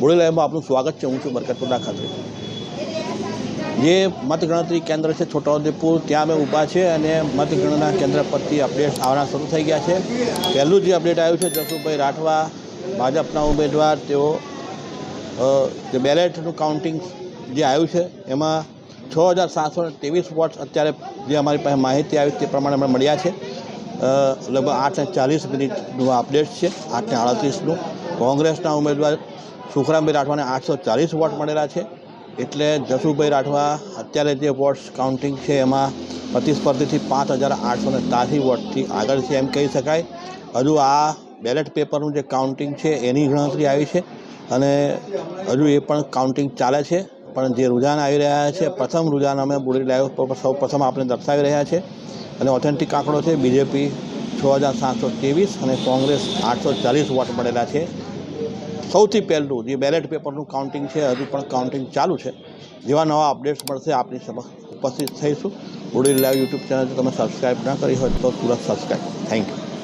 Body લાઈવમાં આપનું સ્વાગત છે. હું છું બરકતપુરા ખાતે. જે મતગણતરી કેન્દ્ર છે છોટાઉદેપુર, ત્યાં અમે ઊભા છે અને મતગણના કેન્દ્ર પરથી અપડેટ આવવાના શરૂ થઈ ગયા છે. પહેલું જે અપડેટ આવ્યું છે, જસુભાઈ રાઠવા, ભાજપના ઉમેદવાર, તેઓ જે બેલેટનું કાઉન્ટિંગ જે આવ્યું છે, એમાં છ હજાર સાતસો ત્રેવીસ વોટ્સ અત્યારે જે અમારી પાસે માહિતી આવી તે પ્રમાણે અમને મળ્યા છે. લગભગ આઠને ચાલીસ મિનિટનું અપડેટ છે આઠને આડત્રીસનું. કોંગ્રેસના ઉમેદવાર સુખરામભાઈ રાઠવાને આઠસો ચાલીસ વોટ મળેલા છે. એટલે જસુભાઈ રાઠવા, અત્યારે જે વોટ્સ કાઉન્ટિંગ છે એમાં પ્રતિસ્પર્ધીથી પાંચ હજાર આઠસો ને ત્યાસી વોટથી આગળ છે એમ કહી શકાય. હજુ આ બેલેટ પેપરનું જે કાઉન્ટિંગ છે એની ગણતરી આવી છે અને હજુ એ પણ કાઉન્ટિંગ ચાલે છે. પણ જે રુઝાન આવી રહ્યા છે, પ્રથમ રુઝાન અમે બુલેટ લાઈવ પર સૌ પ્રથમ આપણે દર્શાવી રહ્યા છે. અને ઓથેન્ટિક આંકડો છે બીજેપી છ હજાર સાતસો ત્રેવીસ અને કોંગ્રેસ આઠસો ચાલીસ વોટ મળેલા છે. સૌથી પહેલું જે બેલેટ પેપરનું કાઉન્ટિંગ છે, હજુ પણ કાઉન્ટિંગ ચાલુ છે. જેવા નવા અપડેટ્સ મળશે, આપની સમક્ષ ઉપસ્થિત થઈશું. બુડી લાઈવ યુટ્યુબ ચેનલ તમે સબસ્ક્રાઈબ ના કરી હોય તો તુરંત સબસ્ક્રાઈબ થેન્ક યુ